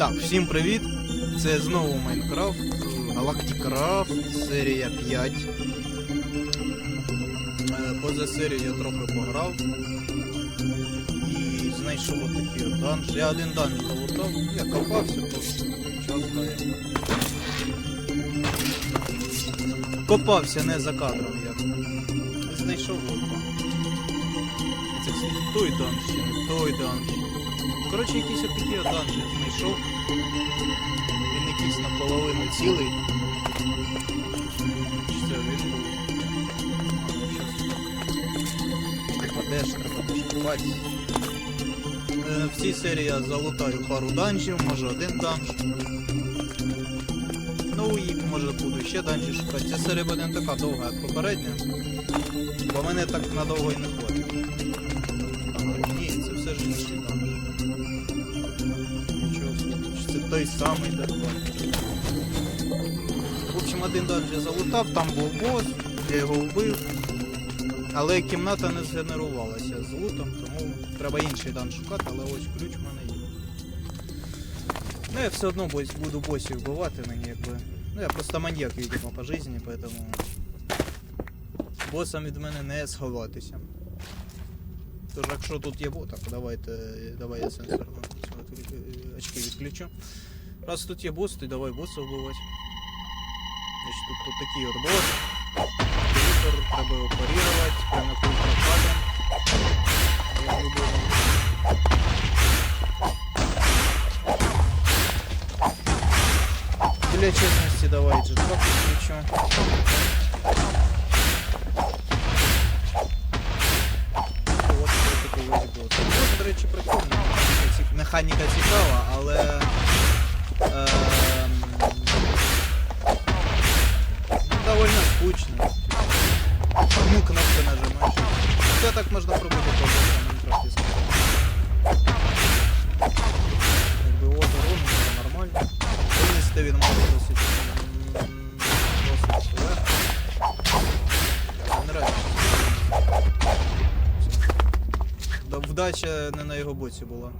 Так, всім привіт! Це знову Майнкрафт, Галактикрафт, серія 5. Е, Поза серію я трохи пограв і знайшов отакий от данж. Я один данж залутав, я копався просто. Час гає. Копався не за кадром я. Знайшов от. Це той данж, той данж. Коротше, якийсь отакий от данж я знайшов. Він якийсь наполовину цілий. Чи це він був? А, ну. Падеш, треба теж купати. В цій серії я залутаю пару данжів, може один данж. Ну і може буду ще данжі шукати. Ця серія буде не така довга, як попередня. Бо мене так надовго і не хватить. Той самий дербан. В общем, один данж я залутав, там був бос, я його вбив. Але кімната не згенерувалася з лутом, тому треба інший дан шукати, але ось ключ в мене є. Ну я все одно буду босів вбивати мені якби. Ну я просто маньяк, видимо, по житті, поэтому босам від мене не сховатися. Тож, якщо тут є бот, так, давайте, давай я сенсор е, очки відключу. Раз тут є бос, то й давай боса вбивати. Значить, тут, тут такий от бос. Вітер, треба його парірувати, прямо тут пропадем. Я люблю. Для чесності давай джетпак відключу. Речі, прикольно. Механіка цікава, але... ну, довольно скучно. Ну, кнопки нажимаєш? Все так можна пробувати Да, не на його боці була.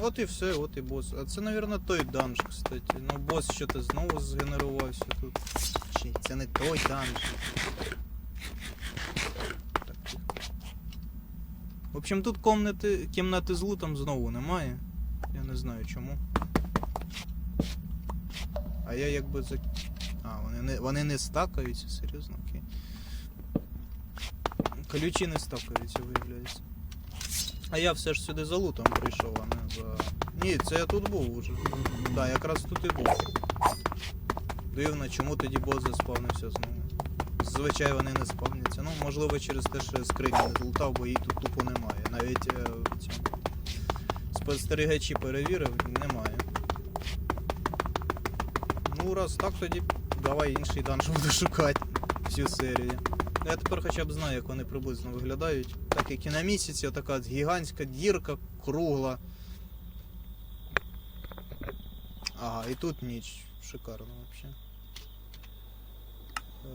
От і все, от і бос. А це, мабуть, той данж, кстати. Ну, бос що-то знову згенерувався тут. Чи це не той данж. В общем, тут комнати, кімнати з лутом знову немає. Я не знаю чому. А я якби за. А, вони не, вони не стакаються, серйозно, окей. Ключі не стакаються, виявляється. А я все ж сюди за лутом прийшов, а не за. Ні, це я тут був уже. Так, да, якраз тут і був. Дивно, чому тоді бос заспавнився знову. Зазвичай вони не спавняться. Ну, можливо, через те, що я скрині не злутав, бо її тут тупо немає. Навіть е, в спостерігачі перевірив, немає. Ну, раз так, тоді давай інший данж буду шукати всю серію. Ну, Я тепер хоча б знаю, як вони приблизно виглядають. Так як і на місяці, така гігантська дірка, кругла. Ага, і тут ніч. Шикарно вообще. Е,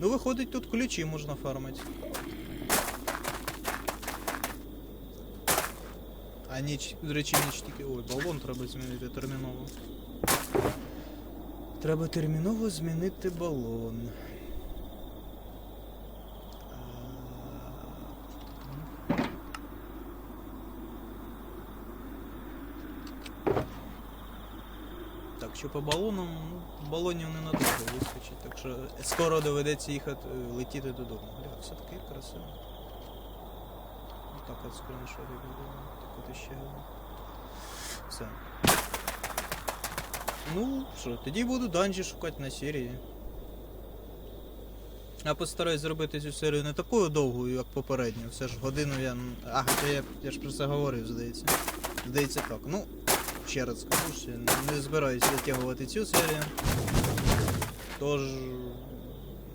Ну, виходить, тут ключі можна фармити. А ніч, до речі, ніч тільки. Ой, балон треба змінити терміново. Треба терміново змінити балон. Так, що по балонам, ну, балонів ненадовго вистачить, так що скоро доведеться їхати е, летіти додому. Бля, все таки красиво. Так от скріншот буде. Так от іще. Все. Ну, що, тоді буду данжі шукати на серії. Я постараюсь зробити цю серію не такою довгою, як попередню. Все ж годину я. А, хоча я, я ж про це говорив, здається. Здається так. Ну, ще раз скажу, що не збираюсь затягувати цю серію. Тож,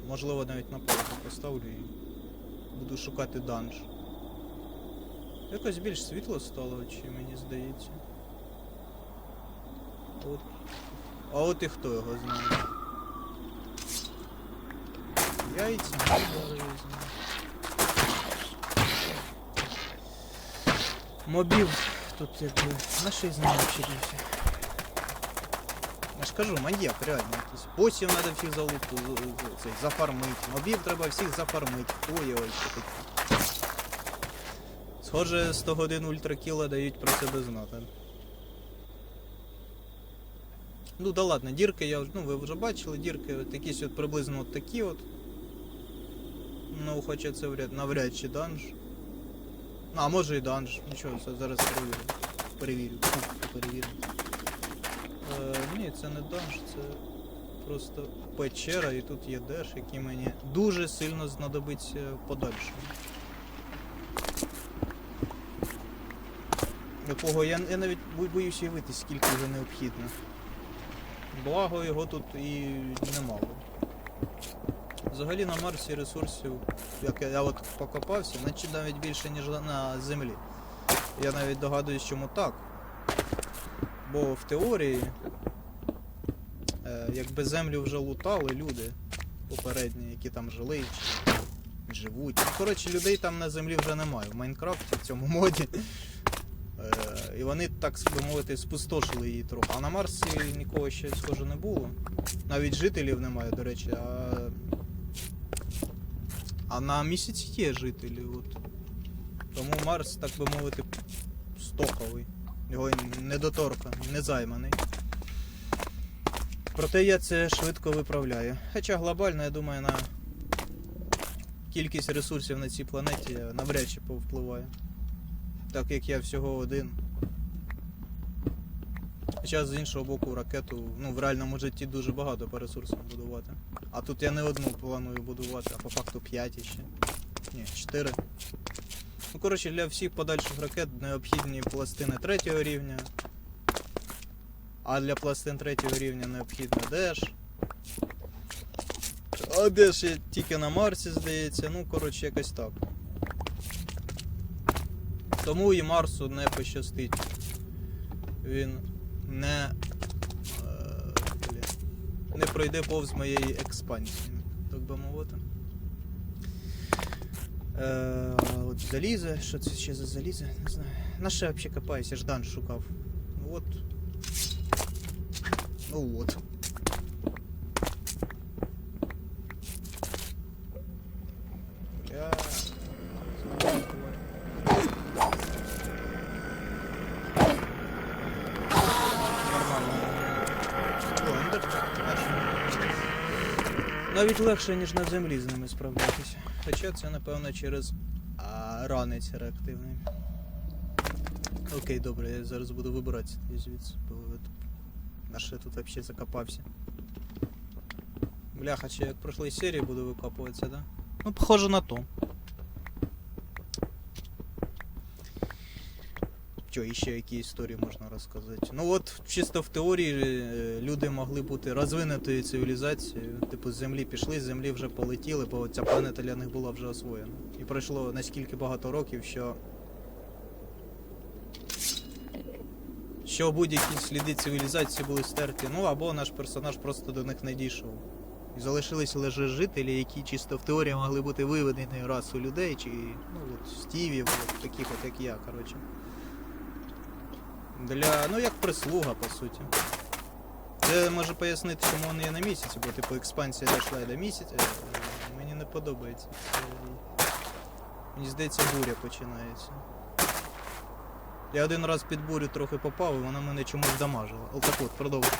можливо, навіть на паузу поставлю і буду шукати данж. Якось більш світло стало, чи мені здається. От А от і хто його знає. Яйця, може. Мобів тут якби. На що з ними? Я ж кажу, маньяк, реально. Тобто, Босів треба всіх залити, з- з- зафармити. Мобів треба всіх зафармити. Ой-ой, що таке. Схоже, 100 годин ультракіла дають про себе знати. Ну да ладно, дірки я ну ви вже бачили, дірки якісь от приблизно от такі от. Ну, хоча це вряд, навряд чи данж. Ну, а може і данж. Нічого, це зараз перевірю. Перевірю. Перевірю. Е, ні, це не данж, це просто печера і тут є деш, який мені дуже сильно знадобиться в Якого я, я навіть бо- боюсь уявити, скільки його необхідно. Благо його тут і немало. Взагалі на Марсі ресурсів, як я, я от покопався, наче навіть більше, ніж на Землі. Я навіть догадуюсь, чому так. Бо в теорії, е, якби землю вже лутали люди попередні, які там жили живуть. Коротше, людей там на землі вже немає. В Майнкрафті, в цьому моді. І вони, так би мовити, спустошили її трохи. А на Марсі нікого ще схоже не було. Навіть жителів немає, до речі. А, а на місяці є жителі. От. Тому Марс, так би мовити, стоковий. Його недоторка, не займаний. Проте я це швидко виправляю. Хоча глобально, я думаю, на кількість ресурсів на цій планеті навряд чи повпливає. Так як я всього один. Хоча з іншого боку ракету ну, в реальному житті дуже багато по ресурсам будувати. А тут я не одну планую будувати, а по факту 5 ще. Ні, 4. Ну, коротше, для всіх подальших ракет необхідні пластини третього рівня. А для пластин третього рівня необхідно деш. А деш є тільки на Марсі, здається. Ну, коротше, якось так. Тому і Марсу не пощастить. Він не. Е, не пройде повз моєї експансії, так би мовити. Е, от залізо, що це ще за залізо? Не знаю. На я взагалі копаюся, Ждан шукав. От. Ну от. Навіть легше, ніж на землі з ними справлятися. Хоча це, напевно, через а, ранець реактивний. Окей, добре, я зараз буду вибиратися звідси, бо от на що я тут взагалі закопався. Бляха, чи як в прошлій серії буду викопуватися, да? Ну, похоже на то. Що, іще які історії можна розказати? Ну от чисто в теорії е, люди могли бути розвинутою цивілізацією. Типу з землі пішли, з землі вже полетіли, бо ця планета для них була вже освоєна. І пройшло наскільки багато років, що. Що будь-які сліди цивілізації були стерті. Ну або наш персонаж просто до них не дійшов. І залишилися лише жителі, які чисто в теорії могли бути виведені расою людей, чи ну от стівів, от таких от як я, коротше. Для. ну як прислуга, по суті. Це може пояснити, чому вони є на місяці, бо типу експансія дійшла і до місяця. Е, Мені не подобається. Це... Мені здається, буря починається. Я один раз під бурю трохи попав, і вона мене чомусь дамажила. О, так от, продовжую.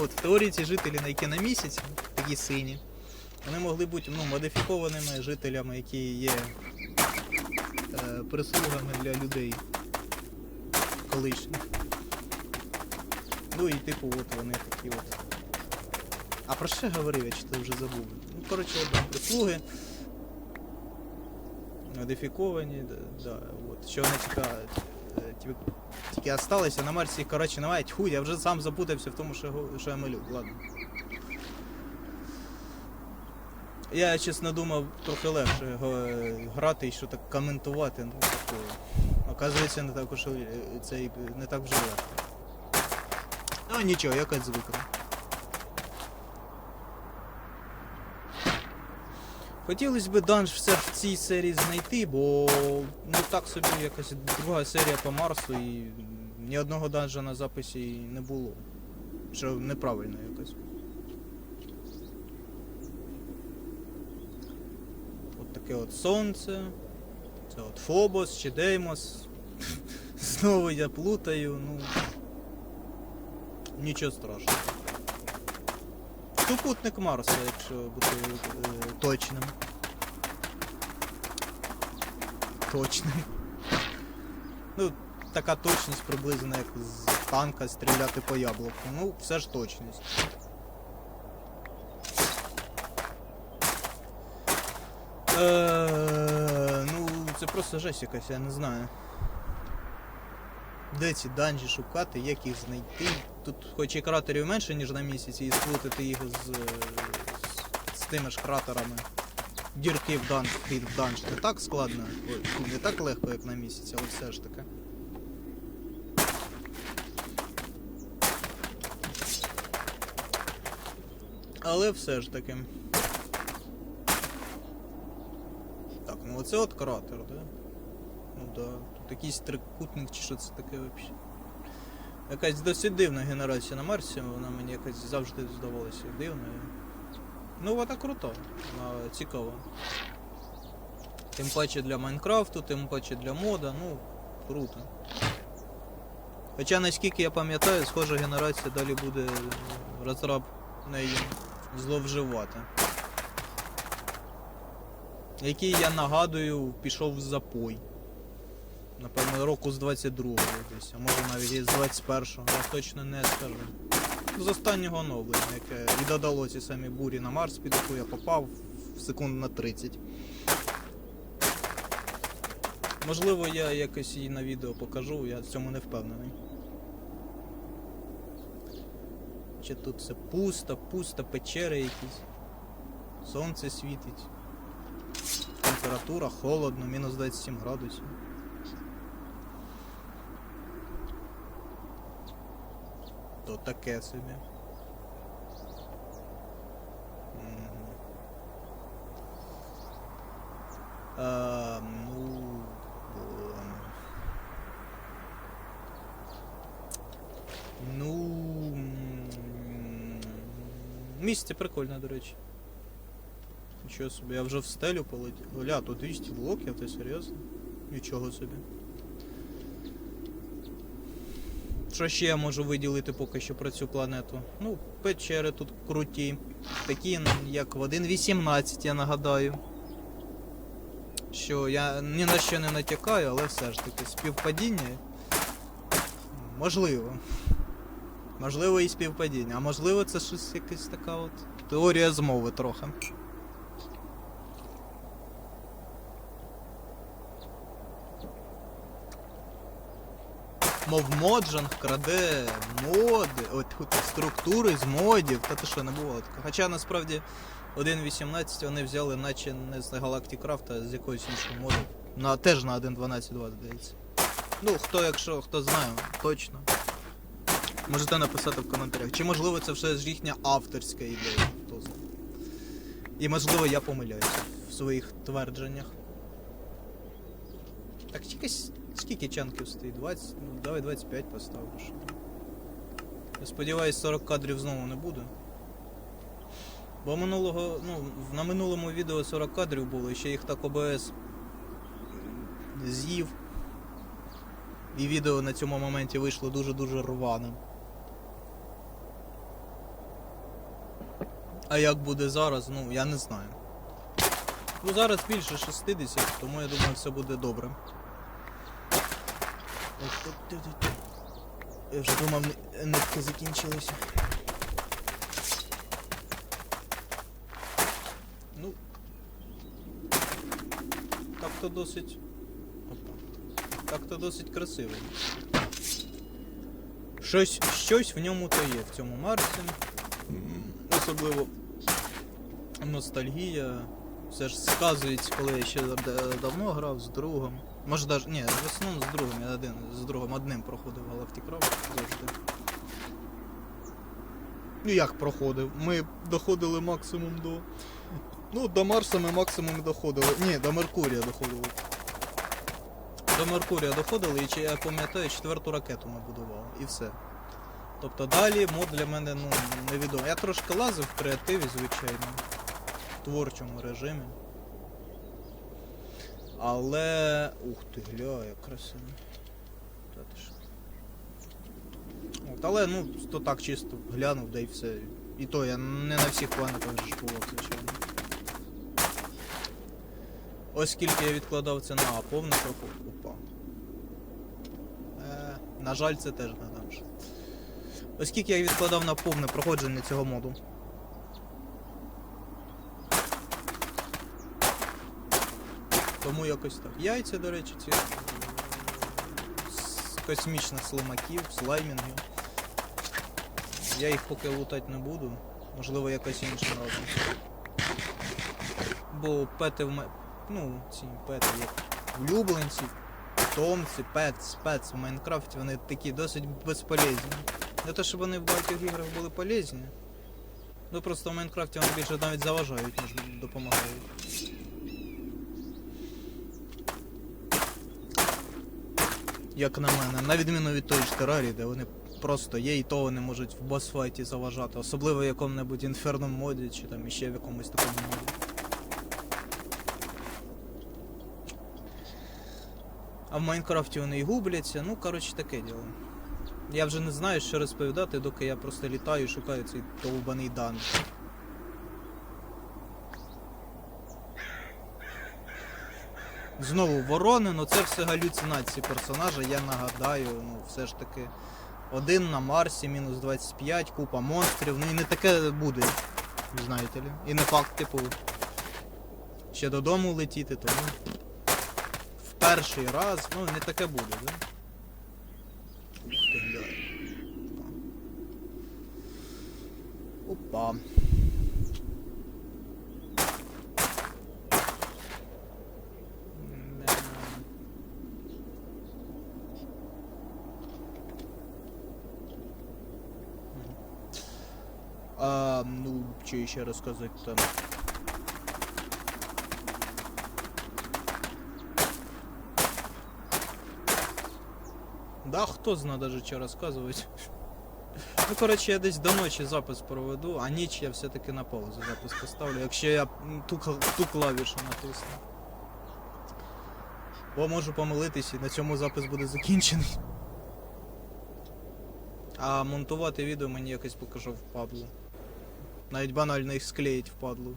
От, в теорії ці жителі, які на місяці, такі сині, вони могли бути ну, модифікованими жителями, які є е, прислугами для людей колишніх. Ну і типу, от вони такі от. А про що говорив, я чи то вже забув. Ну, коротше, от, да, прислуги. Модифіковані, да, да, от. Що вони е, тільки, тільки осталися на Марсі, коротше, немає. Тьху, я вже сам запутався в тому, що, що я малю. Ладно. Я, чесно думав, трохи легше е, грати і що так коментувати. Ну, такое. Оказується, не так уж е, це і не так вже легко. Ну нічого, якось звикну. Хотілося б данж все в цій серії знайти, бо ну так собі якась друга серія по Марсу і ні одного данжа на записі не було. Що неправильно якось. От таке от сонце. Це от Фобос чи Деймос. Знову я плутаю, ну. Нічого страшного. Супутник Марса, якщо бути е, точним. Точним. Ну, така точність приблизно як з танка стріляти по яблуку. Ну, все ж точність. Е, ну, це просто жесть якась, я не знаю. Де ці данжі шукати, як їх знайти. Тут хоч і кратерів менше, ніж на місяці, і сплутати їх з, з, з тими ж кратерами. Дірки в данж, в данж. Не так складно, ой, не так легко, як на місяці, але все ж таки. Але все ж таки. Так, ну оце от кратер, да? Ну да. Якийсь трикутник чи що це таке взагалі. Якась досить дивна генерація на Марсі, вона мені якась завжди здавалася дивною. Ну вона крута, вона цікава. Тим паче для Майнкрафту, тим паче для мода, ну, круто. Хоча наскільки я пам'ятаю, схожа генерація далі буде розраб нею зловживати. Який, я нагадую, пішов в запой. Напевно, року з 22-го десь, а може навіть і з 21-го, я точно не скажу. З останнього оновлення, яке і додало ці самі бурі на Марс, під яку я попав в секунд на 30. Можливо, я якось її на відео покажу, я в цьому не впевнений. Чи тут все пусто, пусто, печери якісь. Сонце світить. Температура холодно, мінус 27 градусів. То таке собі. Мгм. А, ну. Ну. Місце прикольне, до речі. Нічого собі, я вже в стелю полетів. Оля, тут 200 блоків, ти серйозно? Нічого собі. Що ще я можу виділити поки що про цю планету? Ну, печери тут круті. Такі, як в 1.18, я нагадаю. Що я ні на що не натякаю, але все ж таки співпадіння. Можливо. Можливо і співпадіння. А можливо це щось якась така от теорія змови трохи. Мов моджанг краде моди, от структури з модів, та ти що не було. Хоча насправді 1.18 вони взяли наче не з Galactic а з якоїсь іншої моди. На, теж на 1.12.2, здається. Ну, хто, якщо хто знає, точно. Можете написати в коментарях. Чи можливо це все ж їхня авторська ідея, хто знає. І можливо я помиляюся в своїх твердженнях. Так якось скільки чанків стоїть? 20? Ну давай 25 поставиш. Я сподіваюсь, 40 кадрів знову не буде. Бо минулого, ну, на минулому відео 40 кадрів було, і ще їх так ОБС з'їв. І відео на цьому моменті вийшло дуже-дуже рваним. А як буде зараз, ну я не знаю. Ну зараз більше 60, тому я думаю, все буде добре. Я вже думав, ни- нитки закінчилися. Ну. Так то досить. Опа. Так то досить красиво. Щось, щось в ньому то є в цьому Марсі. Особливо ностальгія. Все ж сказується, коли я ще да- давно грав з другом. Може даже. Ні, в основному з другом, я один з другом одним проходив Craft завжди. Ну як проходив? Ми доходили максимум до. Ну, до Марса ми максимум доходили. Ні, до Меркурія доходили. До Меркурія доходили, і чи я пам'ятаю, четверту ракету ми будували. І все. Тобто далі мод для мене ну, невідомий. Я трошки лазив в креативі, звичайно. В творчому режимі. Але. Ух ти, гля, як красиво. От, але ну, то так чисто глянув, да і все. І то я не на всіх планетах було, звичайно. Ось скільки я відкладав це на повний проход. Опа. Е, на жаль, це теж не наш. Ось скільки я відкладав на повне проходження цього моду. Тому якось так. Яйця, до речі, ці з космічних слимаків, слаймінгів. Я їх поки лутати не буду. Можливо, якось іншим разом. Бо пети в мене. Ну, ці пети як улюбленці, томці, пет, спец в Майнкрафті, вони такі досить безполезні. Не те, щоб вони в багатьох іграх були полезні. Ну просто в Майнкрафті вони більше навіть заважають, ніж допомагають. Як на мене, на відміну від тої ж Терарії, де вони просто є і то вони можуть в босфайті заважати, особливо в якому-небудь інферному моді чи там іще в якомусь такому моді. А в Майнкрафті вони і губляться, ну коротше таке діло. Я вже не знаю, що розповідати, доки я просто літаю і шукаю цей довбаний дан. Знову ворони, ну це все галюцинації персонажа, я нагадаю, ну все ж таки. Один на Марсі, мінус 25, купа монстрів, ну і не таке буде, знаєте ли. І не факт, типу, ще додому летіти, тому в перший раз, ну не таке буде, да? Опа. М, А, что еще рассказать-то? Да, хто зна даже що розказувати. Ну, коротше, я десь до ночі запис проведу, а ніч я все-таки на паузу запис поставлю, якщо я ту, ту клавішу натисну. Бо можу помилитись і на цьому запис буде закінчений. А монтувати відео мені якось покажу впадло. Навіть банально їх склеїть впадло.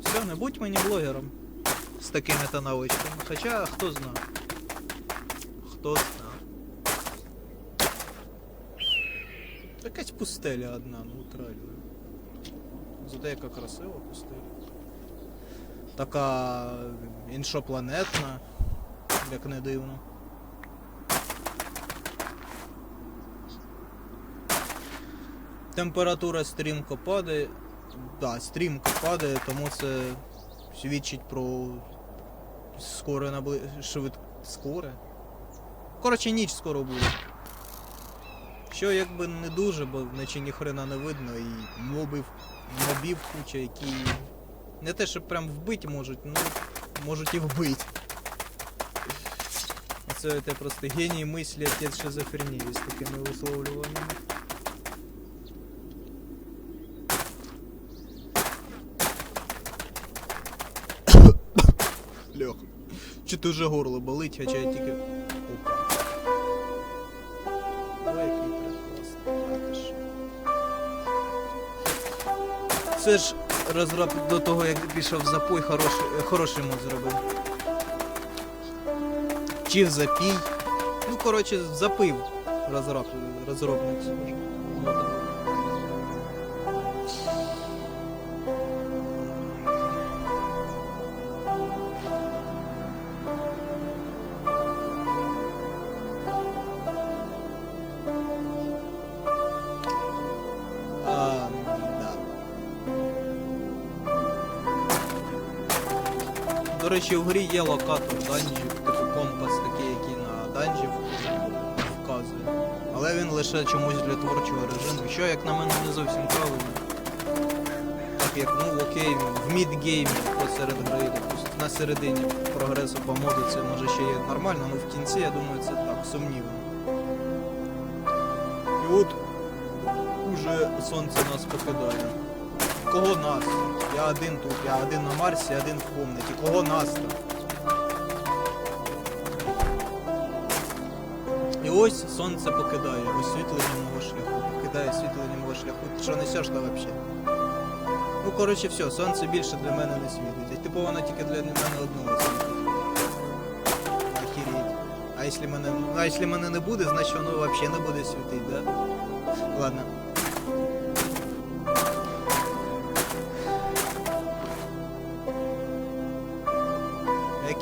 Все, не будь мені блогером з такими то навичками. Хоча хто зна. Хто зна. Якась пустеля одна, ну реально. Зате яка красива пустеля. Така іншопланетна, як не дивно. Температура стрімко падає. Да, стрімко падає, тому це свідчить про скоре набли... швид... Скоре? Коротше, ніч скоро буде. Що якби не дуже, бо вночі ніхрена не видно і мобів, мобів куча, які не те, що прям вбити можуть, ну можуть і вбити. Це це просто геній мислі отець шизофренії з такими висловлюваннями. Вже горло болить, хоча я тільки. Опа. Ой, який? Це ж розраб до того, як пішов запой, хороший, хороший мод зробив. Чи в запій. Ну, коротше, запив розробник. До речі, в грі є локатор данжів, типу компас такий, який на данжів вказує. Але він лише чомусь для творчого режиму, що як на мене не зовсім правильно. Так як, ну окей, в мідгеймі посеред гри, допустим, на середині прогресу по моду це може ще є нормально, але в кінці, я думаю, це так, сумнівно. І от уже сонце нас покидає. Кого нас? Я один тут, я один на Марсі, один в комнаті. Кого нас там? І ось сонце покидає освітлення мого шляху. Покидає освітлення мого шляху. Ти що несеш то взагалі? Ну, коротше, все, сонце більше для мене не світить. Типу воно тільки для мене одного світить. Охереть. А якщо мене, а якщо мене не буде, значить воно взагалі не буде світити, да? Ладно.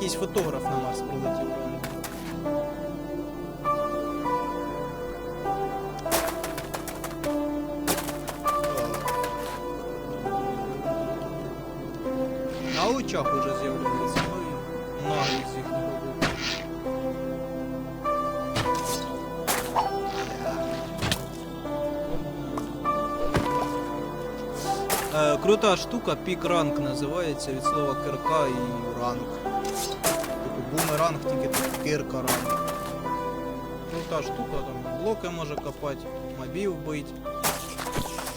Якийсь фотограф на Марс прилетів. На очах уже з'являється, ну і наглість з. Е, крута штука, пік ранг називається від слова кирка і ранг. Типу бумеранг, тільки тут ранг. Крута штука, там блоки може копати, мобів бить.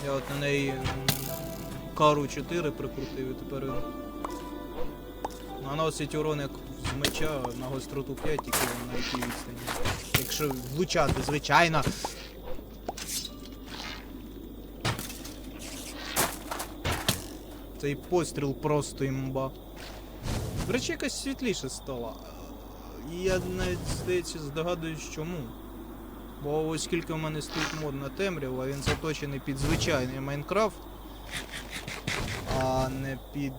Я от на неї кару 4 прикрутив і тепер. він- Ну, Наносить урон як з меча на гостроту 5, тільки на якій відстані. Якщо влучати, звичайно. Цей постріл просто імба. До речі, якось світліше стало. І я навіть здається здогадуюсь чому. Бо оскільки в мене стоїть мод на темряву, а він заточений під звичайний Майнкрафт, а не під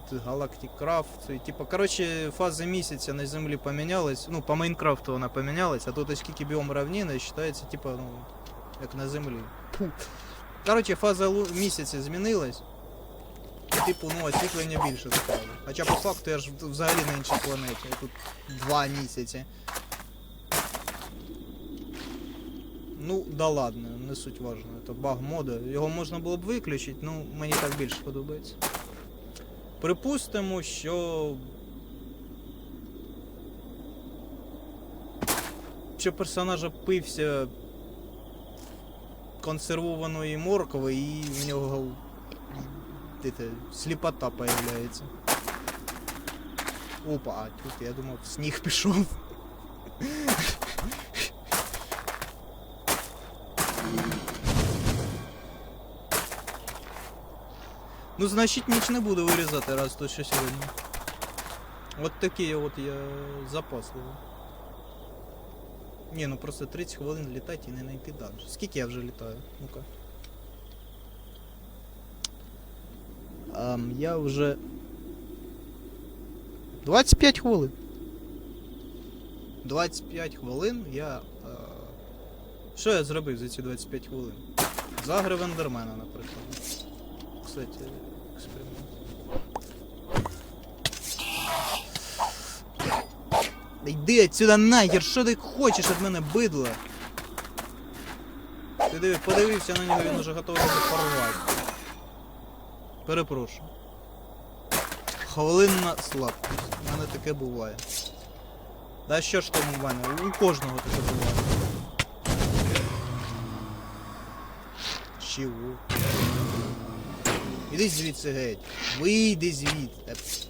Craft. Це, типу, коротше, фази місяця на землі помінялась. Ну, по Майнкрафту вона помінялась, а тут оскільки біом равнина вважається, типу, ну, як на землі. Коротше, фаза місяця змінилась. І, типу, ну, освітлення більше стало. Хоча по факту я ж взагалі на іншій планеті. а Тут два місяці. Ну, да ладно, не суть важно. Це баг мода. Його можна було б виключити, ну мені так більше подобається. Припустимо, що. Що персонажа пився консервованої моркви і в нього это, сліпота появляється. Опа, а тут я думав, сніг пішов. Ну, значить, ніч не буду вирізати, раз то що сьогодні. От такі от я запасливий. Ні, ну просто 30 хвилин літати і не знайти далі. Скільки я вже літаю? Ну-ка. Ам, я вже. 25 хвилин. 25 хвилин я. Е... Що я зробив за ці 25 хвилин? Загрив Ендермена, наприклад. Кстати, експеримент. Йди отсюда нахер, що ти хочеш від мене, бидло? Ти диви, подивився на нього, він уже готовий порвати. Перепрошую. Хвилинна слабкість. У мене таке буває. Да що ж там у мене? У кожного таке буває. Чого? Іди звідси геть. Вийди звідси.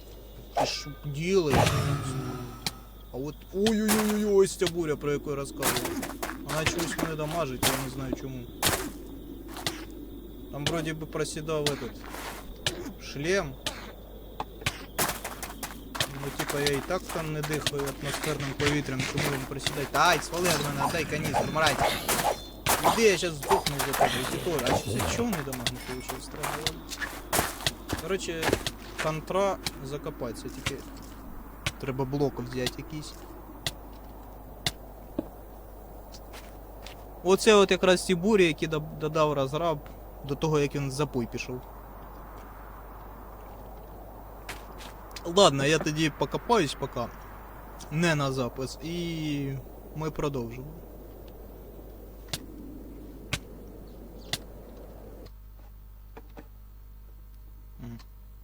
Ти що ділаєш? А от ой-ой-ой, ось ця буря, про яку я розказував. Вона чогось мене дамажить, я не знаю чому. Там вроді би просідав этот шлем. Ну, типа я і так там не дихаю атмосферним повітрям, чому він просідає. Ай, свали від мене, отдай каністр, мразь. Іди, я зараз здохну за тебе, і ти теж. А це чого не дамаг не получив? Странно. ладно. Короче, контра закопатися, тільки треба блок взяти якийсь. Оце от якраз ті бурі, які додав розраб до того, як він запой пішов. Ладно, я тоді покопаюсь поки. Не на запис. І ми продовжимо.